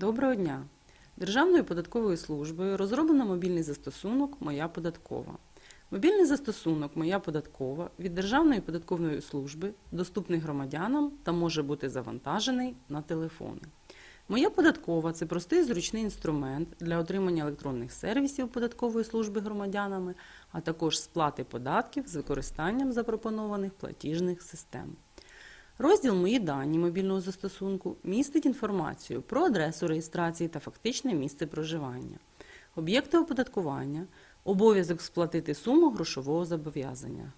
Доброго дня! Державною податковою службою розроблено мобільний застосунок Моя податкова. Мобільний застосунок Моя податкова від Державної податкової служби доступний громадянам та може бути завантажений на телефони. Моя податкова це простий зручний інструмент для отримання електронних сервісів податкової служби громадянами, а також сплати податків з використанням запропонованих платіжних систем. Розділ Мої дані мобільного застосунку містить інформацію про адресу реєстрації та фактичне місце проживання, об'єкти оподаткування, обов'язок сплатити суму грошового зобов'язання,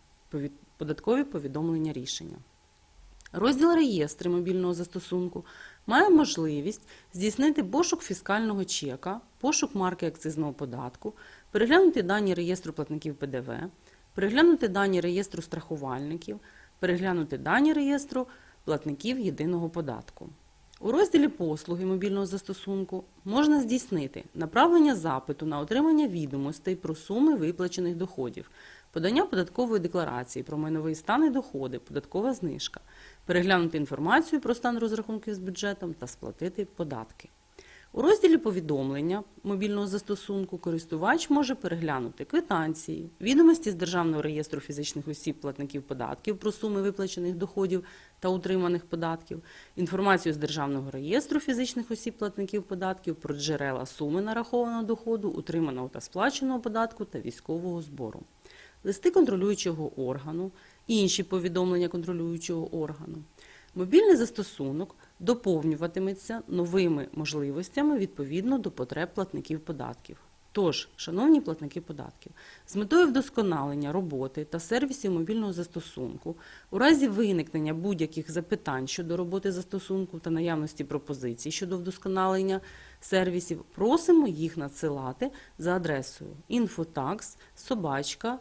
податкові повідомлення рішення. Розділ реєстри мобільного застосунку має можливість здійснити пошук фіскального чека, пошук марки акцизного податку, переглянути дані реєстру платників ПДВ, переглянути дані реєстру страхувальників, переглянути дані реєстру платників єдиного податку. У розділі послуги мобільного застосунку можна здійснити направлення запиту на отримання відомостей про суми виплачених доходів, подання податкової декларації про майновий стан і доходи, податкова знижка, переглянути інформацію про стан розрахунків з бюджетом та сплатити податки. У розділі повідомлення мобільного застосунку користувач може переглянути квитанції, відомості з Державного реєстру фізичних осіб платників податків про суми виплачених доходів та утриманих податків, інформацію з Державного реєстру фізичних осіб платників податків про джерела суми нарахованого доходу, утриманого та сплаченого податку та військового збору, листи контролюючого органу, інші повідомлення контролюючого органу. Мобільний застосунок доповнюватиметься новими можливостями відповідно до потреб платників податків. Тож, шановні платники податків, з метою вдосконалення роботи та сервісів мобільного застосунку, у разі виникнення будь-яких запитань щодо роботи застосунку та наявності пропозицій щодо вдосконалення сервісів, просимо їх надсилати за адресою infotax собачка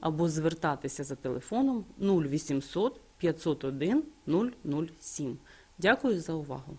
або звертатися за телефоном 0800 501 007. Дякую за увагу.